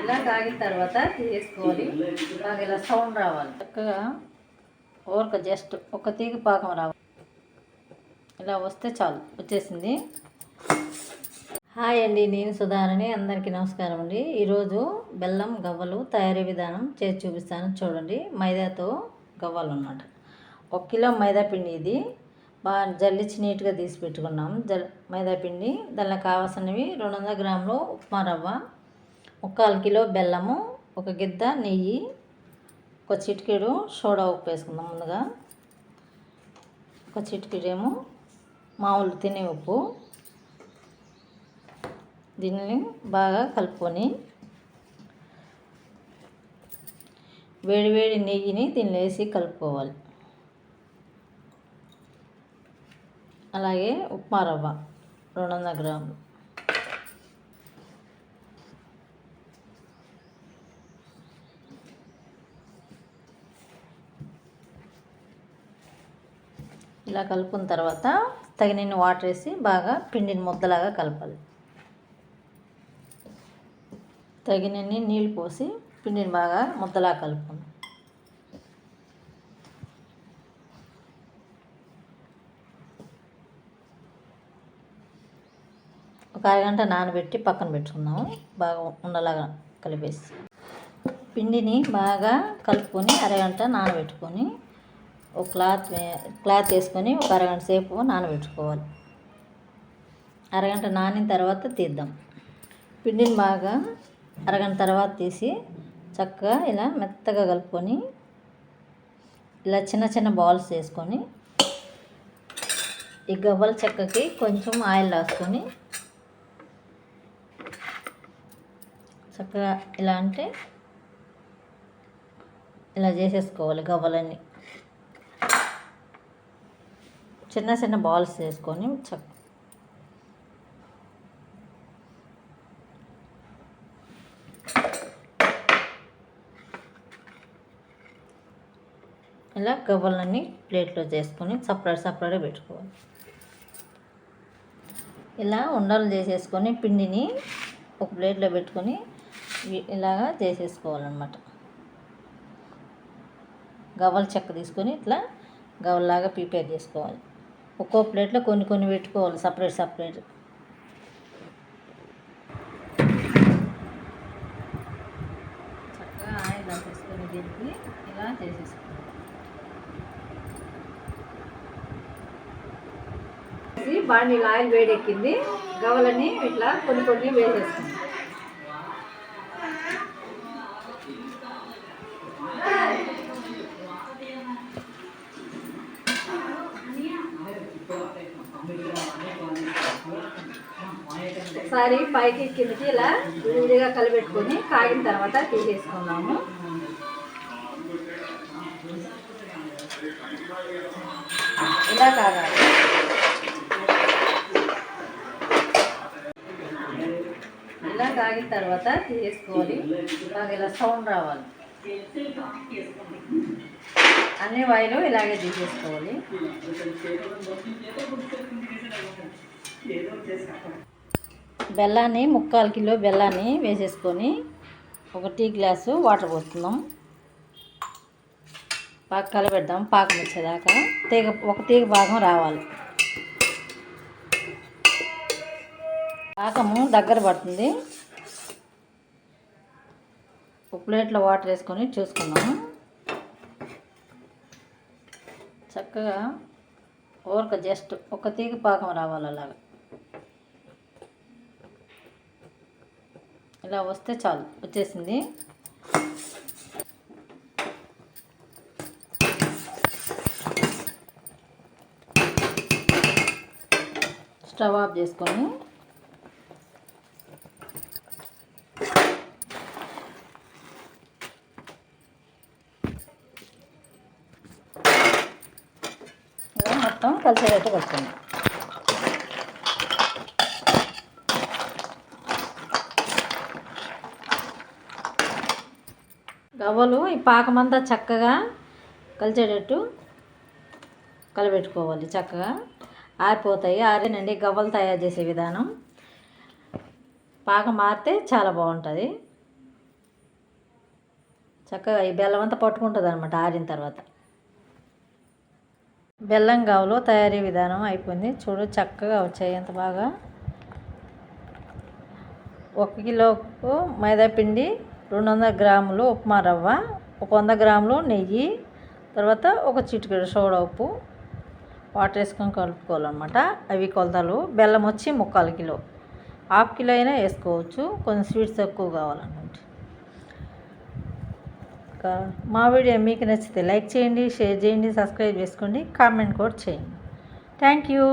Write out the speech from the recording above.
ఇలా కాగిన తర్వాత తీసేసుకోవాలి. బాగా ఇలా సౌండ్ రావాలి. చక్కగా ఊరక జస్ట్ ఒక తీగ పాకం రావాలి. ఇలా వస్తే చాలు వచ్చేసింది. హాయ్ అండి నేను సుధారణి. అందరికీ నమస్కారం అండి. ఈరోజు బెల్లం గవ్వలు తయారీ విధానం చేసి చూపిస్తాను. చూడండి మైదాతో గవ్వలు అన్నమాట. ఒక కిలో మైదా పిండి ఇది. బాగా జల్లించి నీట్గా తీసి పెట్టుకున్నాం. జల్ మైదా పిండి దానిలో కావాల్సినవి రెండు వందల గ్రాములు ఉప్మా రవ్వ ముక్కాలు కిలో బెల్లము ఒక గిద్ద నెయ్యి ఒక చిటికెడు సోడా ఉప్పు వేసుకుందాం ముందుగా. ఒక చిటికెడేమో మామూలు తినే ఉప్పు. దీన్ని బాగా కలుపుకొని వేడివేడి నెయ్యిని దీనిలో వేసి కలుపుకోవాలి. అలాగే ఉప్మా రవ్వ రెండు వందల గ్రాములు. ఇలా కలుపుకున్న తర్వాత తగినన్ని వాటర్ వేసి బాగా పిండిని ముద్దలాగా కలపాలి. తగినన్ని నీళ్ళు పోసి పిండిని బాగా ముద్దలా కలుపుకుందాం. ఒక అరగంట నానబెట్టి పక్కన పెట్టుకుందాము బాగా ఉండలాగా కలిపేసి. పిండిని బాగా కలుపుకొని అరగంట నానబెట్టుకొని ఒక క్లాత్ క్లాత్ వేసుకొని ఒక అరగంట సేపు నానబెట్టుకోవాలి. అరగంట నానిన తర్వాత తీద్దాం. పిండిని బాగా అరగంట తర్వాత తీసి చక్కగా ఇలా మెత్తగా కలుపుకొని ఇలా చిన్న చిన్న బాల్స్ వేసుకొని ఈ గవ్వల చెక్కకి కొంచెం ఆయిల్ రాసుకొని చక్కగా ఇలా అంటే ఇలా చేసేసుకోవాలి గవ్వలన్నీ. చిన్న చిన్న బాల్స్ వేసుకొని చక్క ఇలా గవ్వలన్నీ ప్లేట్లో చేసుకొని సపరేట్ సపరేట్గా పెట్టుకోవాలి. ఇలా ఉండలు చేసేసుకొని పిండిని ఒక ప్లేట్లో పెట్టుకొని ఇలాగా చేసేసుకోవాలన్నమాట. గవ్వల చెక్క తీసుకొని ఇట్లా గవ్వలాగా ప్రిపేర్ చేసుకోవాలి. ఒక్కో ప్లేట్లో కొన్ని కొన్ని పెట్టుకోవాలి సపరేట్ సపరేట్. చక్కగా ఆయిల్ దీనికి ఇలా చేసేసుకోవాలి. బాండీలో ఆయిల్ వేడెక్కింది గవ్వలని ఇట్లా కొన్ని కొన్ని వేసేసుకుంది. ఒకసారి పైకి కిందకి ఇలా విడిగా కలిపెట్టుకొని కాగిన తర్వాత తీసేసుకుందాము. ఇలా కాగాలి. ఇలా కాగిన తర్వాత తీసేసుకోవాలి. బాగా ఇలా సౌండ్ రావాలి. అన్ని వైలు ఇలాగే తీసేసుకోవాలి. బెల్లాన్ని ముక్కాలు కిలో బెల్లాన్ని వేసేసుకొని ఒక టీ గ్లాసు వాటర్ పోస్తున్నాం. పాక కలబెడదాం పాకం వచ్చేదాకా. తీగ ఒక తీగ భాగం రావాలి. పాకము దగ్గర పడుతుంది. ఒక ప్లేట్లో వాటర్ వేసుకొని చూసుకున్నాం చక్కగా ఊరక జస్ట్ ఒక తీగ పాకం రావాలి అలాగా. ఇలా వస్తే చాలు వచ్చేసింది. స్టవ్ ఆఫ్ చేసుకొని మొత్తం కలిసేటట్టు కలుపుకుందాం. గవ్వలు ఈ పాకమంతా చక్కగా కలిసేటట్టు కలబెట్టుకోవాలి చక్కగా. ఆరిపోతాయి ఆరేనండి గవ్వలు తయారు చేసే విధానం. పాకం మారితే చాలా బాగుంటుంది. చక్కగా ఈ బెల్లం అంతా పట్టుకుంటుంది అనమాట ఆరిన తర్వాత. బెల్లం గవ్వలు తయారీ విధానం అయిపోయింది. చూడు చక్కగా వచ్చాయి ఎంత బాగా. ఒక కిలోకు మైదా పిండి రెండు వందల గ్రాములు ఉప్మా రవ్వ ఒక వంద గ్రాములు నెయ్యి తర్వాత ఒక చిటికెడు సోడా ఉప్పు వాటర్ వేసుకొని కలుపుకోవాలన్నమాట. అవి కొలతలు. బెల్లం వచ్చి ముక్కాలు కిలో. హాఫ్ కిలో అయినా వేసుకోవచ్చు. కొంచెం స్వీట్స్ ఎక్కువ కావాలన్నమాట. ఇంకా మా వీడియో మీకు నచ్చితే లైక్ చేయండి షేర్ చేయండి సబ్స్క్రైబ్ చేసుకోండి కామెంట్ కూడా చేయండి. Thank you.